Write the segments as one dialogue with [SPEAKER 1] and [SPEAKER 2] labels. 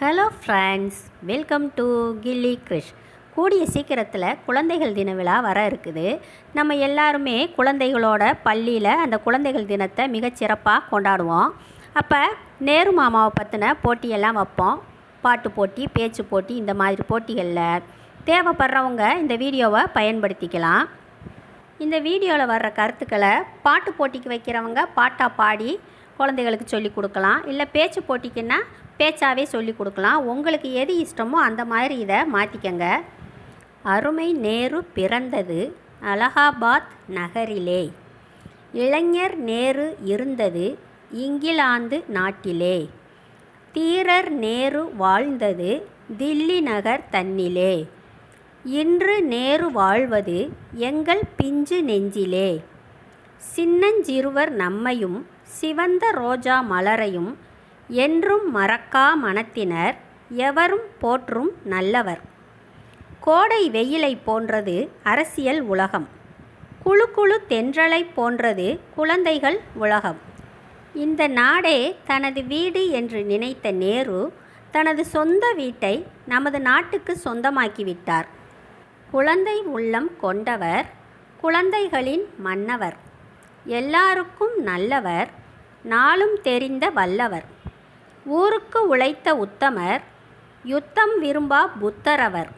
[SPEAKER 1] Hello friends welcome to Gilli Krish கூடிய சீக்கிரத்தில் குழந்தைகள் தின விழா வர இருக்குது. நம்ம எல்லாருமே குழந்தைகளோட பள்ளியில் அந்த குழந்தைகள் தினத்தை மிகச்சிறப்பாக கொண்டாடுவோம். அப்போ நேரு மாமாவை பற்றின போட்டியெல்லாம் வைப்போம். பாட்டு போட்டி பேச்சு போட்டி இந்த மாதிரி போட்டிகளில் தேவைப்படுறவங்க இந்த வீடியோவை பயன்படுத்திக்கலாம். இந்த வீடியோவில் வர்ற கருத்துக்களை பாட்டு போட்டிக்கு வைக்கிறவங்க பாட்டாக பாடி குழந்தைகளுக்கு சொல்லி கொடுக்கலாம். இல்லை பேச்சு போட்டிக்குன்னா பேச்சாவே சொல்லி கொடுக்கலாம். உங்களுக்கு எது இஷ்டமோ அந்த மாதிரி இதை மாற்றிக்கங்க அருமை நேரு பிறந்தது அலகாபாத் நகரிலே. இளைஞர் நேரு இருந்தது இங்கிலாந்து நாட்டிலே. தீரர் நேரு வாழ்ந்தது தில்லி நகர் தன்னிலே. இன்று நேரு வாழ்வது எங்கள் பிஞ்சு நெஞ்சிலே. சின்னஞ்சிறுவர் நம்மையும் சிவந்த ரோஜா மலரையும் என்றும் மறக்கா மனத்தினர் எவரும் போற்றும் நல்லவர். கோடை வெயிலை போன்றது அரசியல் உலகம். குழு குழு தென்றலை போன்றது குழந்தைகள் உலகம். இந்த நாடே தனது வீடு என்று நினைத்த நேரு தனது சொந்த வீட்டை நமது நாட்டுக்கு சொந்தமாக்கிவிட்டார் குழந்தை உள்ளம் கொண்டவர் குழந்தைகளின் மன்னவர். எல்லாருக்கும் நல்லவர் நாளும் தெரிந்த வல்லவர். ஊருக்கு உழைத்த உத்தமர் யுத்தம் விரும்பா புத்தரவர்.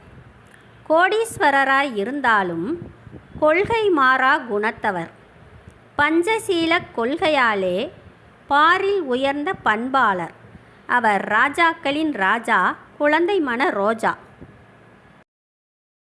[SPEAKER 1] கோடீஸ்வரராய் இருந்தாலும் கொள்கை மாறா குணத்தவர். பஞ்சசீல கொள்கையாலே பாரில் உயர்ந்த பண்பாளர். அவர் ராஜாக்களின் ராஜா குழந்தை மன ரோஜா.